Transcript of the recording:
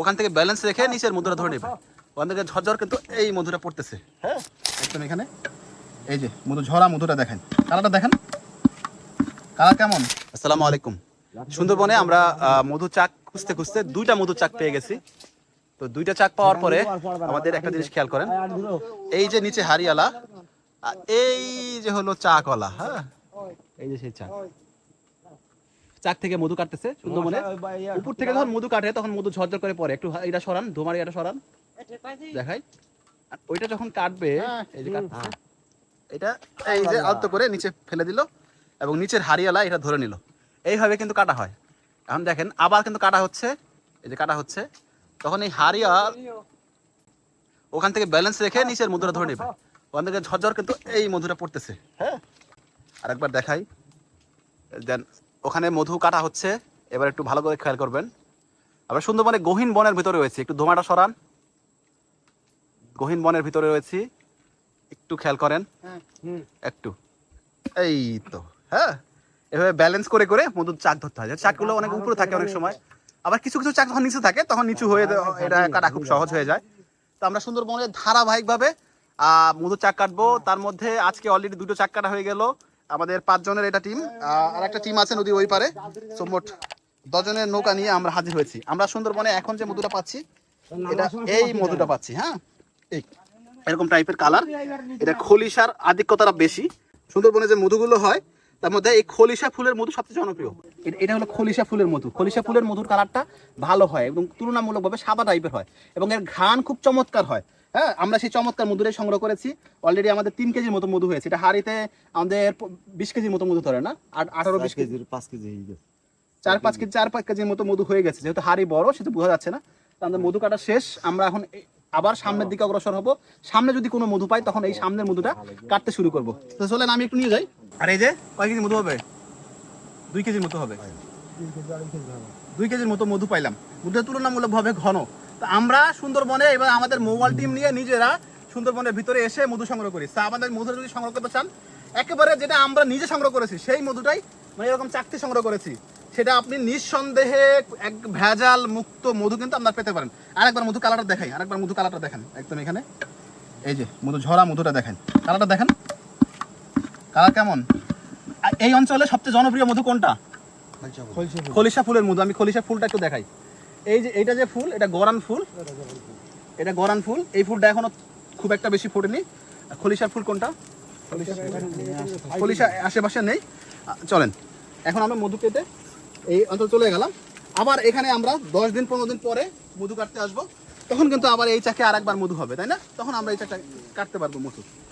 ওখান থেকে ব্যালেন্স রেখে নিচের মধুটা ধরে নেবে। ওখান থেকে ঝরঝর কিন্তু এই মধুটা পড়তেছে। হ্যাঁ। একদম এখানে। এই যে মধু ঝরা মধুটা দেখেন। কালারটা দেখেন। কালার কেমন? আসসালামু আলাইকুম। সুন্দরবনে আমরা মধু চাক খুঁজতে খুঁজতে দুইটা মধু চাক পেয়ে গেছি। তো দুইটা চাক পাওয়ার পরে আমাদের একটা জিনিস খেয়াল করেন। এই যে নিচে হারিয়ালা এই যে হলো চাকওয়ালা হ্যাঁ? এই যে সেই চাক। চাক থেকে মধু কাটতেছে সুন্দরবনে। উপর থেকে যখন মধু কাটে তখন মধু ঝরঝর করে পড়ে। একটু এটা সরান ধোমারি এটা সরান। দেখাই। আর ওইটা যখন কাটবে এই যে কাটতেছে। এটা এই যে আলতো করে নিচে ফেলে দিল এবং নিচের হারিয়ালা এটা ধরে নিল। এইভাবে কিন্তু কাটা হয়। এখন দেখেন আবার কিন্তু কাটা হচ্ছে। এই যে কাটা হচ্ছে। তখন এই হারিয়াল ওখান থেকে ব্যালেন্স রেখে নিচের মধুটা ধরে নেবে। ওখান থেকে ঝরঝর কিন্তু এই মধুটা পড়তেছে। হ্যাঁ। আরেকবার দেখাই। দেন ওখানে মধু কাটা হচ্ছে। এবার একটু ভালো করে খেয়াল করবেন। আমরা সুন্দরবনে গহীন বনের ভিতরে রয়েছি। একটু ধোঁয়াটা সরান। গহীন বনের ভিতরে রয়েছি। একটু খেয়াল করেন। একটু। এই তো হ্যাঁ। এভাবে ব্যালেন্স করে করে মধুর চাক ধরতে হয়। চাকগুলো অনেক উপরে থাকে অনেক সময়। আবার কিছু কিছু চাক যখন নিচে থাকে তখন নিচু হয়ে এটা কাটা খুব সহজ হয়ে যায়। তো আমরা সুন্দরবনে ধারাবাহিকভাবে আহ, মধুর চাক কাটবো। তার মধ্যে আজকে অলরেডি দুটো চাক কাটা হয়ে গেল। আমাদের পাঁচজনের এটা টিম আর একটা টিম আছে নদীর ওই পারে। সো মোট দশজনের নৌকা নিয়ে আমরা হাজির হয়েছি। আমরা সুন্দরবনে এখন যে মধুটা পাচ্ছি, এটা এই মধুটা পাচ্ছি হ্যাঁ? এই, এরকম টাইপের কালার এটা খলিশার আধিক্যতাটা বেশি। সুন্দরবনে যে মধুগুলো হয়, তার মধ্যে এই খলিশা ফুলের মধু সবচেয়ে জনপ্রিয়। এটা হলো খলিশা ফুলের মধু। খলিশা ফুলের মধুর কালারটা ভালো হয় এবং তুলনামূলকভাবে সাদা টাইপের হয় এবং এর ঘ্রাণ খুব চমৎকার হয়। হ্যাঁ আমরা সেই চমৎকার মধুরে সংগ্রহ করেছি। অলরেডি আমাদের তিন কেজির মতো মধু হয়েছে। এটা হাড়িতে আমাদের বিশ কেজির মতো মধু ধরে না? আর আঠারো বিশ কেজি। পাঁচ কেজি হয়ে গেছে। চার পাঁচ কেজি চার পাঁচ কেজির মতো মধু হয়ে গেছে। যেহেতু হাড়ি বড় সেটা বোঝা যাচ্ছে না। আমাদের মধু কাটা শেষ। আমরা এখন আবার সামনের দিকে অগ্রসর হব। সামনে যদি কোনো মধু পাই তখন এই সামনের মধুটা কাটতে শুরু করব। তো চলেন আমি একটু নিয়ে যাই। আর এই যে কয় কেজি মধু হবে? দুই কেজির মতো হবে। দুই কেজির মতো মধু পাইলাম। মধুটা তুলনামূলকভাবে ঘন। আমরা সুন্দরবনে এবার আমাদের মোবাইল টিম নিয়ে নিজেরা সুন্দরবনের ভিতরে এসে মধু সংগ্রহ করি। তা আমাদের মধু যদি সংগ্রহ করতে চান একেবারে যেটা আমরা নিজে সংগ্রহ করেছি সেই মধুটাই মানে এরকম চাকতি সংগ্রহ করেছি। সেটা আপনি নিঃসন্দেহে এক ভেজাল মুক্ত মধু কিন্তু আপনার পেতে পারেন। আরেকবার মধু কালারটা দেখাই আরেকবার মধু কালারটা দেখেন একদম এখানে। এই যে মধু ঝরা মধুটা দেখেন। কালারটা দেখেন। কালার কেমন? এই অঞ্চলে সবচেয়ে জনপ্রিয় মধু কোনটা? খলিশা ফুলের মধু আমি খলিশা ফুলটা একটু দেখাই। এই যে এইটা যে ফুল, এটা গরান ফুল। এটা গরান ফুল। এই ফুলটা এখনও খুব একটা বেশি ফোটেনি। আর খলিশার ফুল কোনটা? খলিশা আশেপাশে নেই। চলেন। এখন আমরা মধু পেতে এই অঞ্চল চলে গেলাম। আবার এখানে আমরা দশ দিন, পনেরো দিন পরে মধু কাটতে আসব। তখন কিন্তু আবার এই চাকে আরেকবার মধু হবে, তাই না? তখন আমরা এই চাকটা কাটতে পারব মধু।